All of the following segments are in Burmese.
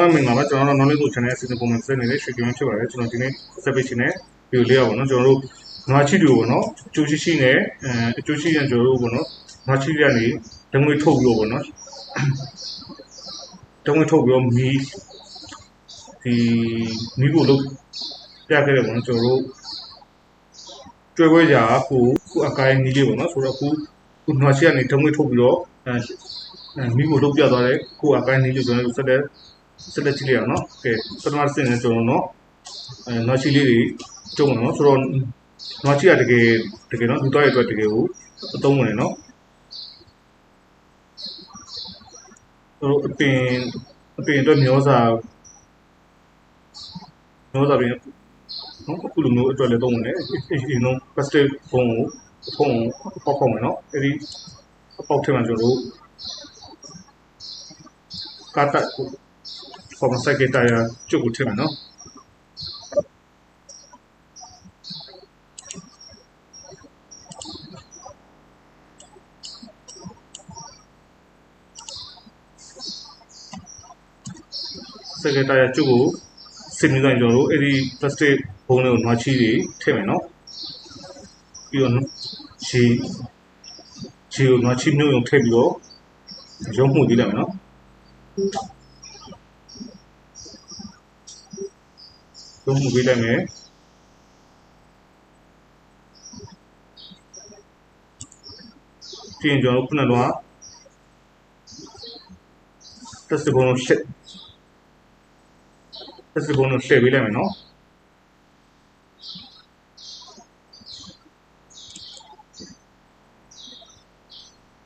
မင်္ဂလာပါကျွန်တော်တို့ knowledge ကို channel အစီအစဉ်ပုံမှန်ဆက်နေတဲ့ရွှေကင်းဖြစ်ပါတယ်ကျွန်တော်ဒီနေ့ဆက်ပေးချင်တဲ့ video လေးอ่ะပေါ့နော်ကျွန်တော်တို့နွားချီတွေကိုပေါ့နော်အကျိုးရှိရှိနဲ့အဲအကျိုးရှိရင်ကျွန်တော်တို့ပေါ့နော်နွားချီတွေကနေဓငွေထုတ်ပြီးတော့ပေါ့နော်ဓငွေထုတ်ပြီးတော့မီးဒီမီးကိုလုတ်ပြခဲ့တယ်ပေါ့နော်ကျွန်တော်တို့ကျွဲပွဲကြာကိုကိုအကိုင်းနီးလေးပေါ့နော်ဆိုတော့အခုခုနွားချီကနေဓငွေထုတ်ပြီးတော့အဲမီးကိုလုတ်ပြသွားတယ်ကိုအကိုင်းနီးလေးကျွန်တော်တို့ဆက်တဲ့ ဆက်လက်ကြည့်လိုက်အောင်နော်ကဲပထမစင်နဲ့ကျွန်တော်နော်အဲနွားချီလေးတွေကျုံနော်ဆိုတော့နွားချီကတကယ်တကယ်နော်လူသားရဲ့အတွက်တကယ်ကိုအသုံးဝင်တယ်နော်တို့အပင်အပင်အတွက်မျောစာမျောစာပြင်နော်အခုလိုမျိုးအတွက်လည်းသုံးဝင်တယ်ဒီနော် plastic ဖုံးကိုဖုံးပေါက်ပေါက်မယ်နော်အဲဒီအပေါက်ထဲမှာကျွန်တော်တို့ကာတက် ကို forma secretaria ကျုပ်ကိုထည့်မယ်နော်စက်တာရကျုပ်ကိုစစ်ပြီးတော့ကျွန်တော်တို့အဲ့ဒီ plastic ဘုံတွေကိုနွားချီတွေထည့်မယ်နော်ပြီးတော့ခြေခြေကိုနွားချီမျိုးရုံထည့်ပြီးတော့ရုံးမှုသေးတယ်မယ်နော် လုံးမှုပေးလိုက်မယ်ပြီးရင်ကျွန်တော်တို့ခုနကတော့တက်စဘုံရှက်တက်စဘုံရှက်ပေးလိုက်မယ်နော်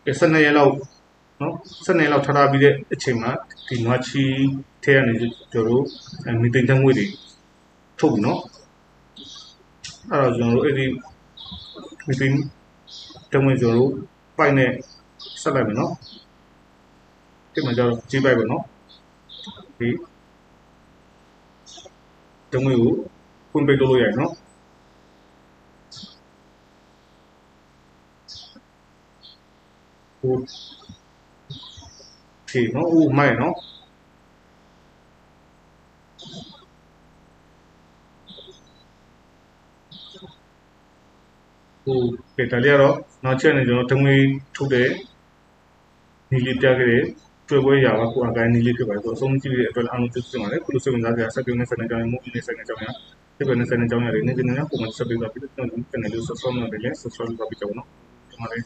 ကဲစနေရက်လောက်နော်စနေရက်လောက်ထားထားပြီးတဲ့အချိန်မှာဒီနွားချီထဲကနေကျွန်တော်တို့မီတိန်တန်းငွေတွေ ထုတ်ပြီနော်အဲ့တော့ကျွန်တော်တို့အဲ့ဒီမီတင်းတမွေကျွန်တော်တို့ပိုက်နဲ့ဆက်လိုက်မယ်နော်ဒီမှာကျတော့ကြီးပိုက်ပေါ့နော်ဒီတမွေကိုဖွင့်ပေးလို့ရတယ်နော်ဟိုဖြေနော်ဦးမိုက်နော် ဟိုကဲဒါလေးကတော့နောက်ချက်နေကျွန်တော်တငွေထုတ်တဲ့နီလေးပြခဲ့တဲ့တွေ့ပွဲရာပါကိုအကိုင်းနီလေးဖြစ်ပါတယ်ဆိုတော့အဆုံးကြည့်ရတဲ့အတွက်အားလုံးကျေးဇူးတင်ပါတယ်ခုလိုစိတ်ဝင်စားကြတဲ့ဆက်ပြုံးနဲ့ဆက်နေကြတဲ့မို့ဒီနေ့ဆက်နေကြတဲ့ဒီဘက်နဲ့ဆက်နေကြတဲ့နေ့စဉ်နဲ့ပုံမှန်ဆက်ပြီးတော့ပြီးတော့ကျွန်တော် channel လေး subscribe လုပ်နေတယ် subscribe လုပ်ပြီးကြအောင်နော်ဒီမှာလေး